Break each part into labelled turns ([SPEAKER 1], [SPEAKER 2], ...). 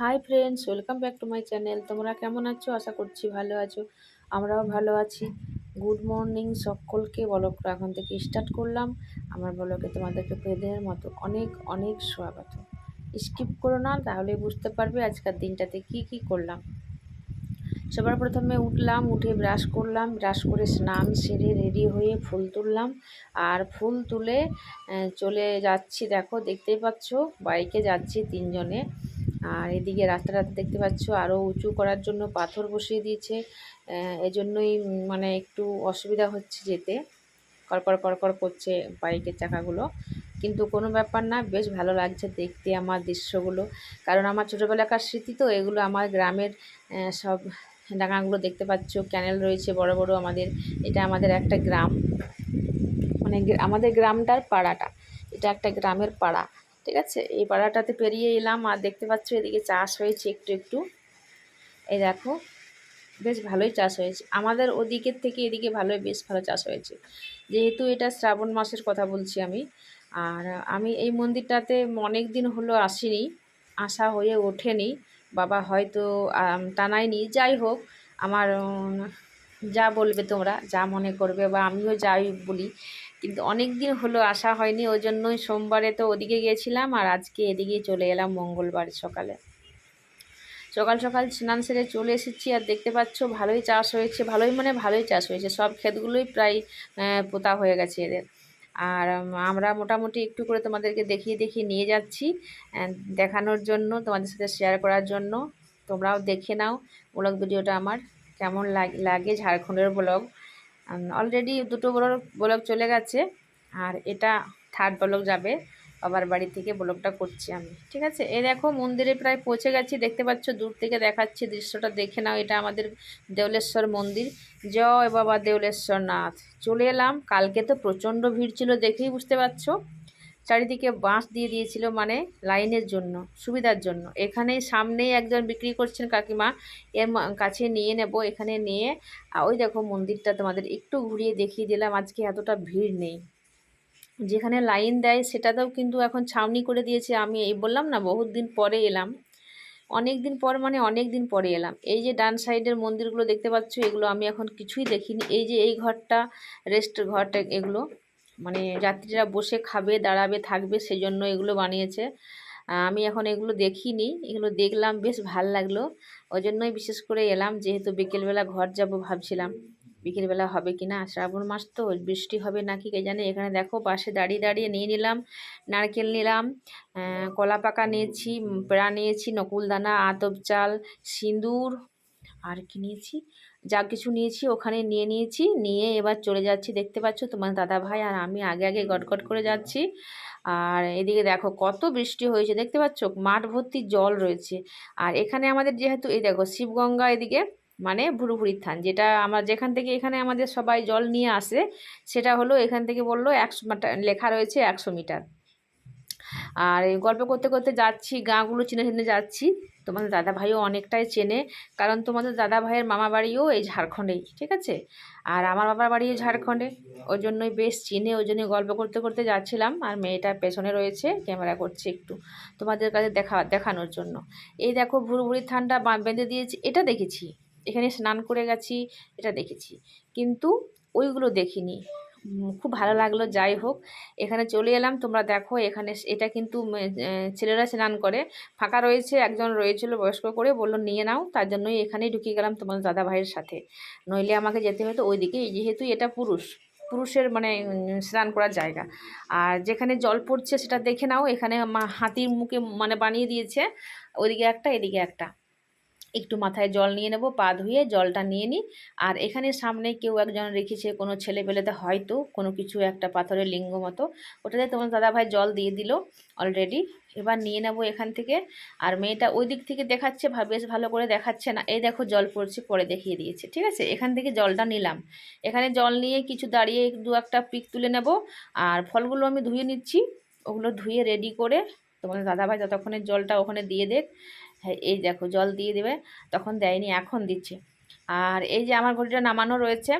[SPEAKER 1] Hi friends welcome back to my channel তোমরা কেমন আছো? আশা করছি ভালো আছো। আমরাও ভালো আছি। গুড মর্নিং সকলকে। বলকটা এখন থেকে স্টার্ট করলাম। আমার বলকে তোমাদেরকে পেদের মতো অনেক অনেক স্বাগত। স্কিপ করো না, তাহলে বুঝতে পারবে আজকের দিনটাতে কি কি করলাম। সবার প্রথমে উঠলাম, উঠে ব্রাশ করলাম। ব্রাশ করে স্নান সেরে রেডি হয়ে ফুল তুললাম। আর ফুল তুলে চলে যাচ্ছি, দেখো, দেখতেই পাচ্ছ, বাইকে যাচ্ছি তিনজনে। আর এদিকে রাস্তাটা দেখতে পাচ্ছ আরও উঁচু করার জন্য পাথর বসিয়ে দিয়েছে। এজন্যই মানে একটু অসুবিধা হচ্ছে যেতে। কড়কড় কড়কড় করছে বাইকের চাকাগুলো। কিন্তু কোনো ব্যাপার না, বেশ ভালো লাগছে দেখতে আমার দৃশ্যগুলো। কারণ আমার ছোটোবেলাকার স্মৃতি তো, এগুলো আমার গ্রামের সব ডাঙাগুলো দেখতে পাচ্ছ। ক্যানেল রয়েছে বড় বড় আমাদের, এটা আমাদের একটা গ্রাম। মানে আমাদের গ্রামটার পাড়াটা, এটা একটা গ্রামের পাড়া। ঠিক আছে? এই পাড়াটাতে পেরিয়ে এলাম আর দেখতে পাচ্ছ এদিকে চাষ হয়েছে একটু একটু। এই দেখো, বেশ ভালোই চাষ হয়েছে। আমাদের ওদিকের থেকে এদিকে ভালোই, বেশ ভালো চাষ হয়েছে। যেহেতু এটা শ্রাবণ মাসের কথা বলছি আমি, আর আমি এই মন্দিরটাতে অনেক দিন হলো আসিনি, আসা হয়ে ওঠেনি। বাবা হয়তো টানায়নি। যাই হোক, আমার যা বলবে তোমরা, যা মনে করবে বা আমিও যাই বলি। কিন্তু অনেক দিন হলো আসা হয়নি ওই জন্যই সোমবারে তো ওদিকে গিয়েছিলাম আর আজকে এদিকে চলে এলাম মঙ্গলবার সকালে। সকাল সকাল স্নান সেরে চলে এসেছি আর দেখতে পাচ্ছ ভালোই চাষ হয়েছে, ভালোই মানে ভালোই চাষ হয়েছে, সব ক্ষেতগুলোই প্রায় পোতা হয়ে গেছে এদের। আর আমরা মোটামুটি একটু করে তোমাদেরকে দেখিয়ে দেখিয়ে নিয়ে যাচ্ছি দেখানোর জন্য, তোমাদের সাথে শেয়ার করার জন্য। তোমরাও দেখে নাও ব্লগ ভিডিওটা আমার, কেমন লাগে ঝাড়খণ্ডের ব্লগ। অলরেডি দুটো বড় ব্লক চলে গেছে, আর এটা থার্ড ব্লক যাবে। বাবার বাড়ি থেকে ব্লকটা করছি আমি। ঠিক আছে? এ দেখো, মন্দিরে প্রায় পৌঁছে গেছি। দেখতে পাচ্ছ, দূর থেকে দেখাচ্ছি, দৃশ্যটা দেখে নাও। এটা আমাদের দেউলেশ্বর মন্দির। জয় বাবা দেউলেশ্বর নাথ চলে এলাম। কালকে তো প্রচণ্ড ভিড় ছিল দেখেই বুঝতে পারছ। চারিদিকে বাঁশ দিয়ে দিয়েছিল মানে লাইনের জন্য, সুবিধার জন্য। এখানে সামনেই একজন বিক্রি করছেন কাকিমা, এর কাছে নিয়ে নেব, এখানে নিয়ে। ওই দেখো মন্দিরটা তোমাদের একটু ঘুরিয়ে দেখিয়ে দিলাম, আজকে এতটা ভিড় নেই। যেখানে লাইন দেয় সেটাতেও কিন্তু এখন ছাউনি করে দিয়েছে, আমি এই বললাম না বহুত দিন পরে এলাম। অনেক দিন পর মানে অনেক দিন পরে এলাম। এই যে ডান সাইডের মন্দিরগুলো দেখতে পাচ্ছ, এগুলো আমি এখন কিছুই দেখিনি। এই যে এই ঘরটা, রেস্ট ঘরটা, এগুলো মানে যাত্রীরা বসে খাবে, দাঁড়াবে, থাকবে সেই জন্য এগুলো বানিয়েছে। আমি এখন এগুলো দেখিনি, এগুলো দেখলাম, বেশ ভালো লাগল। ওই জন্যই বিশেষ করে এলাম, যেহেতু বিকেলবেলা ঘর যাব ভাবছিলাম। বিকেলবেলা হবে কি না শ্রাবণ মাস তো, বৃষ্টি হবে নাকি কে জানে? এখানে দেখো, পাশে দাঁড়িয়ে দাঁড়িয়ে নিয়ে নিলাম, নারকেল নিলাম কলা পাকা নিয়েছি পেড়া নিয়েছি নকুলদানা আতপ চাল, সিঁদুর, আর কি নিয়েছি? যা কিছু নিয়েছি ওখানে নিয়ে নিয়েছি। নিয়ে এবার চলে যাচ্ছি, দেখতে পাচ্ছ তোমার দাদা ভাই আর আমি আগে আগে গটগট করে যাচ্ছি। আর এদিকে দেখো কত বৃষ্টি হয়েছে, দেখতে পাচ্ছ? মাঠ ভর্তি জল রয়েছে। আর এখানে আমাদের যেহেতু, এই দেখো শিবগঙ্গা এদিকে মানে ভুরুভুরির থান, যেটা আমার যেখান থেকে এখানে আমাদের সবাই জল নিয়ে আসে, সেটা হলো এখান থেকে বলল একশো লেখা রয়েছে একশো মিটার। আর এই গল্প করতে করতে যাচ্ছি, গাঁগুলো চিনে চিনে যাচ্ছি। তোমাদের দাদা ভাইও অনেকটাই চেনে, কারণ তোমাদের দাদা ভাইয়ের মামা বাড়িও এই ঝাড়খণ্ডেই, ঠিক আছে? আর আমার বাবার বাড়িও ঝাড়খণ্ডে, ওই জন্যই বেশ চিনে, ওই জন্যই গল্প করতে করতে যাচ্ছিলাম। আর মেয়েটা পেছনে রয়েছে, ক্যামেরা করছে একটু, তোমাদের কাছে দেখা, দেখানোর জন্য। এই দেখো ভুরভুরির থানটা বেঁধে দিয়েছি, এটা দেখেছি। এখানে স্নান করে গেছি, এটা দেখেছি। কিন্তু ওইগুলো দেখিনি। খুব ভালো লাগল, যাই হোক। এখানে চলে এলাম, তোমরা দেখো এখানে এটা কিন্তু ছেলেরা স্নান করে। ফাঁকা রয়েছে, একজন রয়েছিল বয়স্ক করে, বলল নিয়ে নাও, তার জন্যই এখানেই ঢুকিয়ে গেলাম তোমার দাদা ভাইয়ের সাথে। নইলে আমাকে যেতে হতো ওইদিকে যেহেতু এটা পুরুষ, পুরুষের মানে স্নান করার জায়গা। আর যেখানে জল পড়ছে সেটা দেখে নাও, এখানে হাতির মুখে মানে বানিয়ে দিয়েছে, ওইদিকে একটা, এদিকে একটা। একটু মাথায় জল নিয়ে নেব, পা ধুয়ে জলটা নিয়ে নিই। আর এখানে সামনে কেউ একজন রেখেছে, কোনো ছেলে পেলেতে হয়তো কোনো কিছু একটা পাথরের লিঙ্গ মতো। ওটাতে তোমার দাদাভাই জল দিয়ে দিল অলরেডি এবার নিয়ে নেব এখান থেকে। আর মেয়েটা ওই দিক থেকে দেখাচ্ছে বেশ ভালো করে দেখাচ্ছে না। এই দেখো জল পড়ছে, পরে দেখিয়ে দিয়েছে, ঠিক আছে? এখান থেকে জলটা নিলাম। এখানে জল নিয়ে কিছু দাঁড়িয়ে দু একটা পিক তুলে নেব। আর ফলগুলো আমি ধুয়ে নিচ্ছি। ওগুলো ধুয়ে রেডি করে তোমাদের দাদাভাই যতক্ষণের জলটা ওখানে দিয়ে দেখ এই দেখো জল দিয়ে দেবে, তখন দেয়নি, এখন দিচ্ছে। আর এই যে আমার ঘড়িটা নামানো রয়েছে,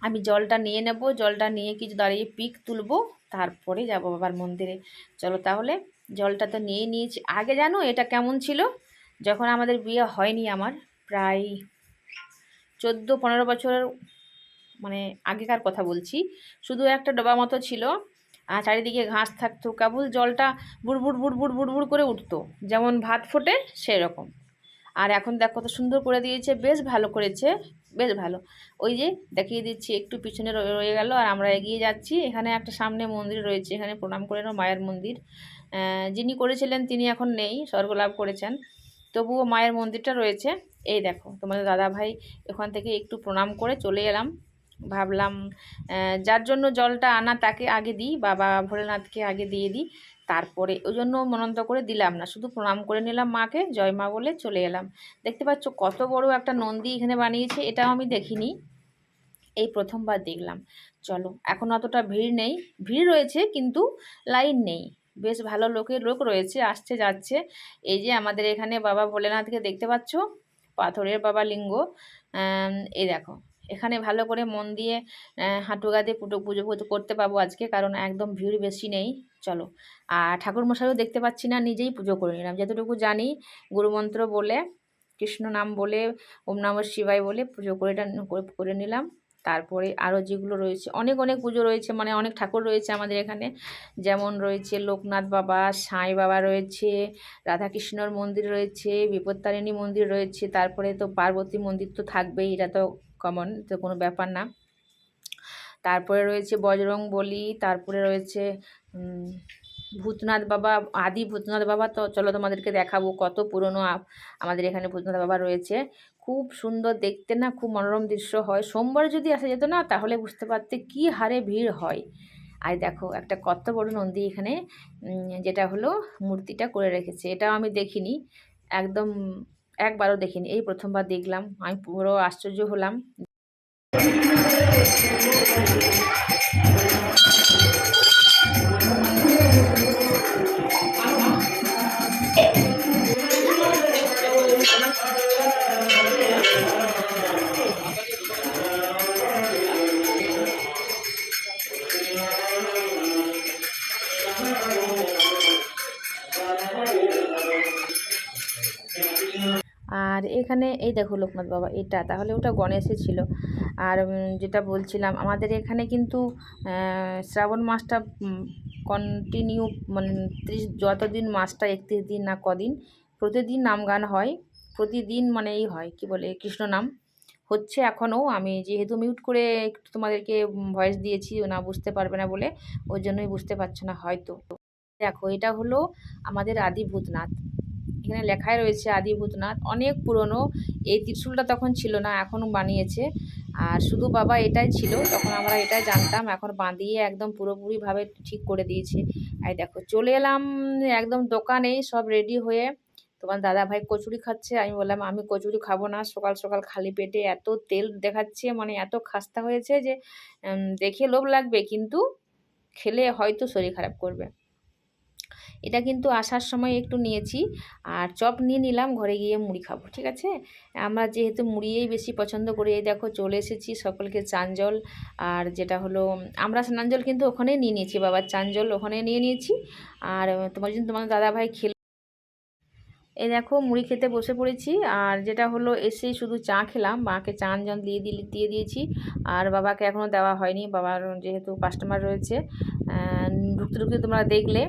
[SPEAKER 1] আমি জলটা নিয়ে নেব, জলটা নিয়ে কিছু দাঁড়িয়ে পিক তুলবো, তারপরে যাব বাবার মন্দিরে। চলো তাহলে, জলটা তো নিয়ে নিয়েছি। আগে জানো এটা কেমন ছিল? যখন আমাদের বিয়ে হয়নি আমার, প্রায় চোদ্দ, পনেরো বছর মানে আগেকার কথা বলছি, শুধু একটা ডোবা মতো ছিল। আর চারিদিকে ঘাস থাকতো। কেবল জলটা বুড়বুড় বুড়বুড় বুড়বুড় করে উঠতো। যেমন ভাত ফোটে, সেরকম। আর এখন দেখ কত সুন্দর করে দিয়েছে, বেশ ভালো করেছে, বেশ ভালো। ওই যে দেখিয়ে দিচ্ছি, একটু পিছনে রয়ে গেল আর আমরা এগিয়ে যাচ্ছি। এখানে একটা সামনে মন্দির রয়েছে, এখানে প্রণাম করে নাও মায়ের মন্দির। যিনি করেছিলেন তিনি এখন নেই, স্বর্গলাভ করেছেন। তবুও মায়ের মন্দিরটা রয়েছে। এই দেখো, তোমাদের দাদা ভাই ওখান থেকে একটু প্রণাম করে চলে এলাম। ভাবলাম যার জন্য জলটা আনা তাকে আগে দিই, বাবা ভোলেনাথকে আগে দিয়ে দিই। তারপরে ওই জন্য মনন্ত করে দিলাম না, শুধু প্রণাম করে নিলাম মাকে, জয় মা বলে চলে এলাম। দেখতে পাচ্ছ কত বড় একটা নন্দী এখানে বানিয়েছে, এটাও আমি দেখিনি। এই প্রথমবার দেখলাম। চলো, এখন অতটা ভিড় নেই। ভিড় রয়েছে, কিন্তু লাইন নেই। বেশ ভালো লোকের লোক রয়েছে, আসছে, যাচ্ছে। এই যে আমাদের এখানে বাবা ভোলেনাথকে দেখতে পাচ্ছ, পাথরের বাবা লিঙ্গ। এই দেখো। এখানে ভালো করে মন দিয়ে হাঁটু গাদে পুজো পুজো পুজো করতে পাবো আজকে, কারণ একদম ভিড় বেশি নেই, চলো। আর ঠাকুরমশাইও দেখতে পাচ্ছি না, নিজেই পুজো করে নিলাম। যতটুকু জানি, গুরুমন্ত্র বলে, কৃষ্ণ নাম বলে, ওম নম শিবায় বলে পুজো করে- করে নিলাম। তারপরে আরও যেগুলো রয়েছে, অনেক অনেক পুজো রয়েছে মানে অনেক ঠাকুর রয়েছে আমাদের এখানে। যেমন রয়েছে লোকনাথ বাবা, সাঁই বাবা রয়েছে, রাধাকৃষ্ণর মন্দির রয়েছে, বিপত্তারিণী মন্দির রয়েছে, তারপরে তো পার্বতী মন্দির তো থাকবেই এটা তো কমন তো কোনো ব্যাপার না। তারপরে রয়েছে বজরং বলি, তারপরে রয়েছে ভূতনাথ বাবা, আদি ভূতনাথ বাবা। তো চলো তোমাদেরকে দেখাবো কত পুরনো আমাদের এখানে ভূতনাথ বাবা রয়েছে। খুব সুন্দর দেখতে না, খুব মনোরম দৃশ্য হয়। সোমবার যদি আসা যেত না, তাহলে বুঝতে পারতে কি হারে ভিড় হয়। আর দেখো, একটা কত বড় নন্দী এখানে যেটা হলো মূর্তিটা করে রেখেছে। এটাও আমি দেখিনি। একদম একবারও দেখিনি। এই প্রথমবার দেখলাম। আমি পুরো আশ্চর্য হলাম। আর এখানে, এই দেখো লোকনাথ বাবা, এটা। তাহলে ওটা গণেশে ছিল। আর যেটা বলছিলাম, আমাদের এখানে কিন্তু শ্রাবণ মাসটা কন্টিনিউ মানে ত্রিশ, যতদিন মাসটা, একত্রিশ দিন না কদিন, প্রতিদিন নাম গান হয়। প্রতিদিন মানে এই হয়, কি বলে, কৃষ্ণ নাম। হচ্ছে এখনও আমি যেহেতু মিউট করে একটু তোমাদেরকে ভয়েস দিয়েছি না বুঝতে পারবে না বলে, ওই জন্যই বুঝতে পারছ না হয়তো। দেখো, এটা হলো আমাদের আদি ভূতনাথ এখানে লেখাই রয়েছে আদি ভূতনাথ। অনেক পুরনো, এই ত্রিশূলটা তখন ছিল না, এখনও বানিয়েছে। আর শুধু বাবা এটাই ছিল, তখন আমরা এটাই জানতাম, এখন বাঁধিয়ে একদম পুরোপুরিভাবে ঠিক করে দিয়েছে। আর দেখো, চলে এলাম একদম দোকানেই সব রেডি হয়ে তোমার দাদা ভাই কচুরি খাচ্ছে। আমি বললাম, আমি কচুরি খাব না, সকাল সকাল খালি পেটে এত তেল দেখাচ্ছে মানে এত খাস্তা হয়েছে যে দেখে লোভ লাগবে, কিন্তু খেলে হয়তো শরীর খারাপ করবে। এটা কিন্তু আসার সময় একটু নিয়েছি। আর চপ নিয়ে নিলাম, ঘরে গিয়ে মুড়ি খাব, ঠিক আছে? আমরা যেহেতু মুড়িয়েই বেশি পছন্দ করি, এই দেখো চলে এসেছি সকলকে চান জল। আর যেটা হলো, আমরা স্নান জল কিন্তু ওখানেই নিয়ে নিয়েছি, বাবার চান জল ওখানে নিয়ে নিয়েছি। আর তোমার জন্য তোমার দাদা ভাই খেল এই দেখো মুড়ি খেতে বসে পড়েছি। আর যেটা হলো, এসেই শুধু চা খেলাম, মাকে চান জল দিয়ে দিলে, দিয়ে দিয়েছি। আর বাবাকে এখনও দেওয়া হয়নি, বাবার যেহেতু কাস্টমার রয়েছে ঢুকতে ঢুকতে তোমরা দেখলে।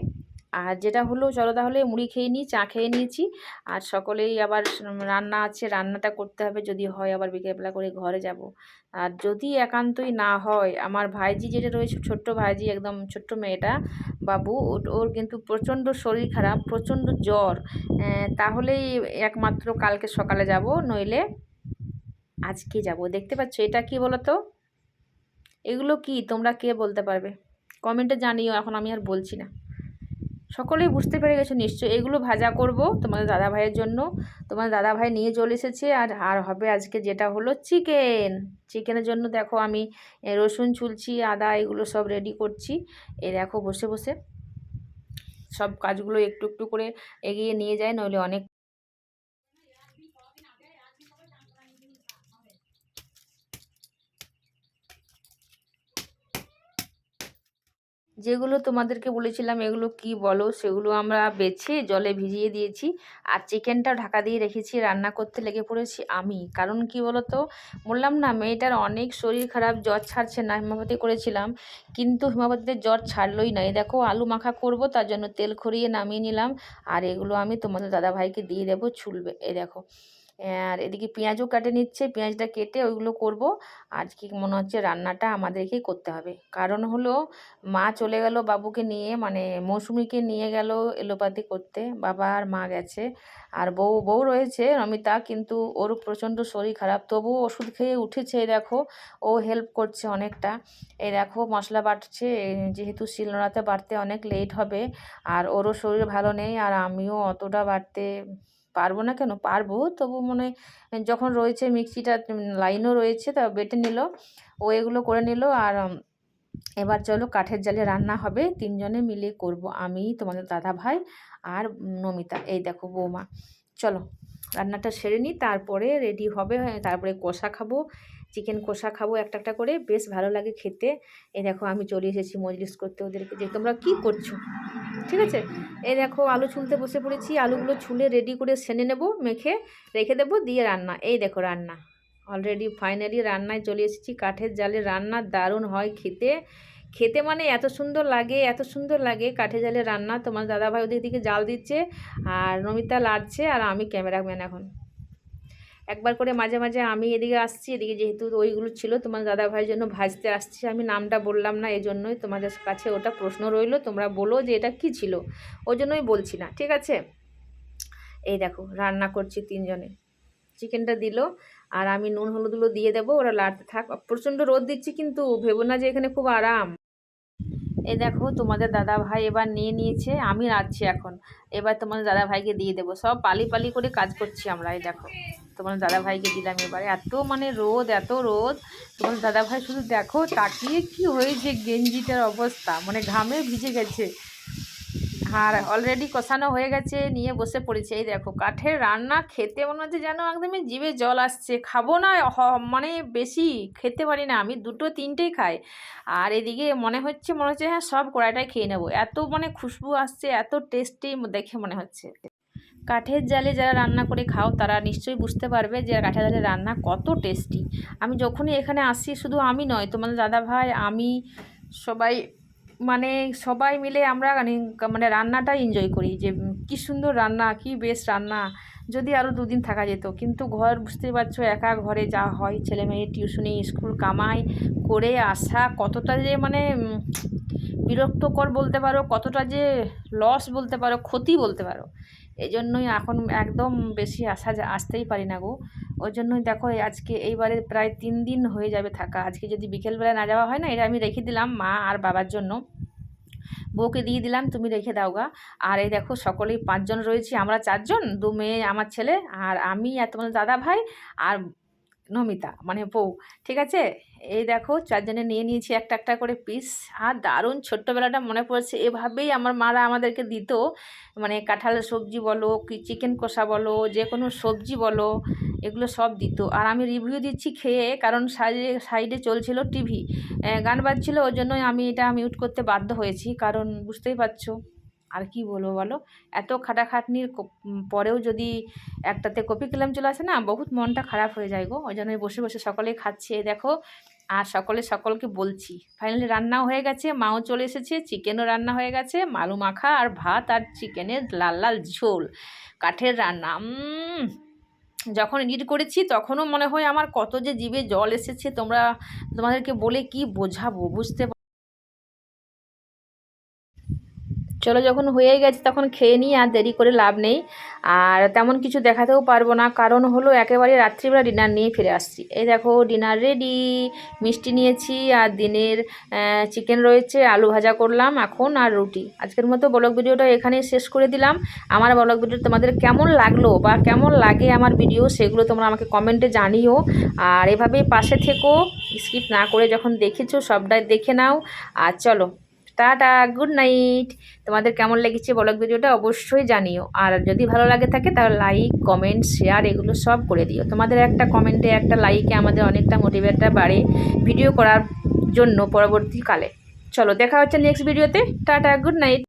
[SPEAKER 1] আর যেটা হলো চলো তাহলে মুড়ি খেয়ে নিই, চা খেয়ে নিয়েছি। আর সকলেই আবার রান্না আছে, রান্নাটা করতে হবে, যদি হয় আবার বিকেলবেলা করে ঘরে যাব। আর যদি একান্তই না হয়, আমার ভাইজি যেটা রয়েছে, ছোট্ট ভাইজি, একদম ছোট্ট মেয়েটা, বাবু ওর- কিন্তু প্রচণ্ড শরীর খারাপ, প্রচণ্ড জ্বর। তাহলেই একমাত্র কালকে সকালে যাব, নইলে আজকে যাব। দেখতে পাচ্ছ, এটা কি বলো তো এগুলো কি? তোমরা কে বলতে পারবে? কমেন্টে জানিও, এখন আমি আর বলছি না। সকলেই বুঝতে পেরে গেছো, নিশ্চয়ই এগুলো ভাজা করব তোমাদের দাদা ভাইয়ের জন্য। তোমার দাদা ভাই নিয়ে চলে এসেছে আর আর হবে আজকে যেটা হলো চিকেন। চিকেনের জন্য দেখো আমি রসুন চুলছি আদা এগুলো সব রেডি করছি। এ, দেখো বসে বসে। সব কাজগুলো একটু একটু করে এগিয়ে নিয়ে যায়, নইলে অনেক যেগুলো তোমাদেরকে বলেছিলাম, এগুলো কি বলো? সেগুলো আমরা বেছে জলে ভিজিয়ে দিয়েছি। আর চিকেনটা ঢাকা দিয়ে রেখেছি, রান্না করতে লেগে পড়েছি আমি। কারণ কি বলো তো বললাম না, মেয়েটার অনেক শরীর খারাপ, জ্বর ছাড়ছে না হিমাপতি করেছিলাম। কিন্তু হিমাপতিতে জ্বর ছাড়লোই না। দেখো, আলু মাখা করব, তার জন্য তেল খড়িয়ে নামিয়ে নিলাম। আর এগুলো আমি তোমাদের দাদাভাইকে দিয়ে দেবো, ছুলবে। এই দেখো আর এদিকে পেঁয়াজও কাটে নিচ্ছে, পেঁয়াজটা কেটে ওইগুলো করব। আজকে মনে হচ্ছে রান্নাটা আমাদেরকেই করতে হবে। কারণ হলো মা চলে গেল বাবুকে নিয়ে মানে মৌসুমিকে নিয়ে গেল এলোপাতি করতে। বাবা আর মা গেছে আর বউ বউ রয়েছে, রমিতা, কিন্তু ওর প্রচণ্ড শরীর খারাপ। তবুও ওষুধ খেয়ে উঠেছে, এই দেখো, ও হেল্প করছে অনেকটা। এই দেখো, মশলা বাটছে, যেহেতু শিলনোড়াতে বাড়তে অনেক লেট হবে আর ওরও শরীর ভালো নেই আর আমিও অতটা বাটতে পারব না কেন? পারব। তবু মনে হয় যখন রয়েছে মিক্সিটা লাইনও রয়েছে তা বেটে নিল। ও এগুলো করে নিল আর এবার চলো কাঠের জালে রান্না হবে। তিনজনে মিলে করব আমি, তোমাদের দাদা ভাই আর নমিতা। এই দেখো বৌমা। চলো রান্নাটা সেরে নিই, তারপরে রেডি হবে তারপরে কষা খাব, চিকেন কষা খাব একটা একটা করে। বেশ ভালো লাগে খেতে। এই দেখো আমি চলে এসেছি মজলিস করতে ওদেরকে। যে তোমরা কী করছ? ঠিক আছে? এই দেখো, আলু ছুলতে বসে পড়েছি। আলুগুলো ছুলে রেডি করে সেনে নেব, মেখে রেখে দেবো, দিয়ে রান্না। এই দেখো রান্না। অলরেডি ফাইনালি রান্নায় চলে এসেছি। কাঠের জালে রান্না দারুণ হয় খেতে। খেতে মানে এত সুন্দর লাগে, এত সুন্দর লাগে কাঠে জালে রান্না। তোমার দাদাভাই ওদের দিকে জাল দিচ্ছে আর নমিতা লাড়ছে আর আমি ক্যামেরাম্যান এখন। একবার করে মাঝে মাঝে আমি এদিকে আসছি, এদিকে যেহেতু ওইগুলো ছিল, তোমার দাদা ভাইয়ের জন্য ভাজতে আসছি। আমি নামটা বললাম না এই জন্যই তোমাদের কাছে ওটা প্রশ্ন রইল, তোমরা বলো যে এটা কি ছিল। ওই জন্যই বলছি না, ঠিক আছে? এই দেখো, রান্না করছি তিনজনে। চিকেনটা দিল, আর আমি নুন হলুদগুলো দিয়ে দেবো, ওরা লাড়তে থাক। প্রচণ্ড রোদ দিচ্ছি কিন্তু, ভেবো না যে এখানে খুব আরাম। এই দেখো, তোমাদের দাদা ভাই এবার নিয়ে নিয়েছে, আমি রাঁধছি এখন। এবার তোমাদের দাদা ভাইকে দিয়ে দেবো। সব পালি পালি করে কাজ করছি আমরা, এই দেখো। তোমার দাদা ভাইকে দিলাম এবারে। এত মানে রোদ, এত রোদ। তোমার দাদা ভাই শুধু দেখো তাকিয়ে কি হয়েছে গেঞ্জিটার অবস্থা। মানে ঘামে ভিজে গেছে। আর অলরেডি কষানো হয়ে গেছে, নিয়ে বসে পড়েছে। এই দেখো, কাঠের রান্না খেতে মনে হচ্ছে যেন একদমই জিভে জল আসছে। খাব না মানে বেশি খেতে পারি না। আমি দুটো, তিনটেই খাই। আর এদিকে মনে হচ্ছে মনে হচ্ছে হ্যাঁ সব কড়াইটাই খেয়ে নেব। এত মানে খুশবু আসছে, এত টেস্টি দেখে মনে হচ্ছে। কাঠের জালে যারা রান্না করে খাও, তারা নিশ্চয়ই বুঝতে পারবে যে কাঠের জালে রান্না কত টেস্টি আমি যখনই এখানে আসি, শুধু আমি নয়, তোমাদের দাদা ভাই, আমি সবাই মানে সবাই মিলে আমরা মানে মানে রান্নাটা এনজয় করি যে কি সুন্দর রান্না, কি বেশ রান্না। যদি আরও দুদিন থাকা যেত, কিন্তু ঘর বুঝতেই পারছ, একা ঘরে যা হয়, ছেলে মেয়ে টিউশনি স্কুল কামাই করে আসা কতটা যে মানে বিরক্তকর বলতে পারো, কতটা যে লস বলতে পারো, ক্ষতি বলতে পারো। এই জন্যই এখন একদম বেশি আসা আসতেই পারি না গো। ওই জন্যই দেখো আজকে এইবারে প্রায় তিন দিন হয়ে যাবে থাকা। আজকে যদি বিকেলবেলা না যাওয়া হয় না, এটা আমি রেখে দিলাম মা আর বাবার জন্য। বউকে দিয়ে দিলাম, তুমি রেখে দাও গা। আর এই দেখো সকলেই পাঁচজন রয়েছি, আমরা চারজন, দু মেয়ে, আমার ছেলে, আর আমি আর তোমাদের দাদা ভাই আর নমিতা। মানে বউ। ঠিক আছে? এই দেখো, চারজনে নিয়ে নিয়েছি একটা একটা করে পিস আর দারুণ ছোট্টবেলাটা মনে পড়ছে। এভাবেই আমার মারা আমাদেরকে দিত। মানে কাঁঠাল সবজি বলো, কি চিকেন কষা বলো, যে কোনো সবজি বলো, এগুলো সব দিত। আর আমি রিভিউ দিচ্ছি খেয়ে, কারণ সাইডে সাইডে চলছিল টিভি গান বাজছিল, ওই জন্যই আমি এটা মিউট করতে বাধ্য হয়েছি। কারণ বুঝতেই পারছ। আর কি বলব বলো? এত খাটাখাটনির পরেও যদি একটাতে কপি কলাম চলে আসে না, বহুত মনটা খারাপ হয়ে যায় গো। ওই জন্য বসে বসে সকলেই খাচ্ছে। দেখো, আর সকলে সকলকে বলছি ফাইনালি রান্নাও হয়ে গেছে, মাও চলে এসেছে চিকেনও রান্না হয়ে গেছে, মালু মাখা আর ভাত আর চিকেনের লাল লাল ঝোল, কাঠের রান্না। যখন এডিট করেছি তখনও মনে হয় আমার কত যে জিভে জল এসেছে, তোমরা তোমাদেরকে বলে কি বোঝাবো, বুঝতে চলো যখন হয়ে গেছে তখন খেয়ে নিই, আর দেরি করে লাভ নেই। আর তেমন কিছু দেখাতেও পারব না, কারণ হলো একেবারে রাত্রিবেলা ডিনার নিয়ে ফিরে আসছি। এই দেখো, ডিনার রেডি। মিষ্টি নিয়েছি, আর দিনের চিকেন রয়েছে, আলু ভাজা করলাম এখন, আর রুটি। আজকের মতো ব্লগ ভিডিওটা এখানেই শেষ করে দিলাম। আমার ব্লগ ভিডিও তোমাদের কেমন লাগল বা কেমন লাগে আমার ভিডিও, সেগুলো তোমরা আমাকে কমেন্টে জানিও। আর এভাবেই পাশে থেকো, স্কিপ না করে যখন দেখেছ সবটাই দেখে নাও। আর চলো। টাটা গুড নাইট তোমাদের কেমন লেগেছে ব্লগ ভিডিওটা অবশ্যই জানিও। আর যদি ভালো লাগে থাকে তাহলে লাইক কমেন্ট শেয়ার এগুলো সব করে দিও। তোমাদের একটা কমেন্টে একটা লাইকে আমাদের অনেকটা মোটিভেটটা বাড়ে ভিডিও করার জন্য পরবর্তীকালে। চলো, দেখা হচ্ছে নেক্সট ভিডিওতে টাটা গুড নাইট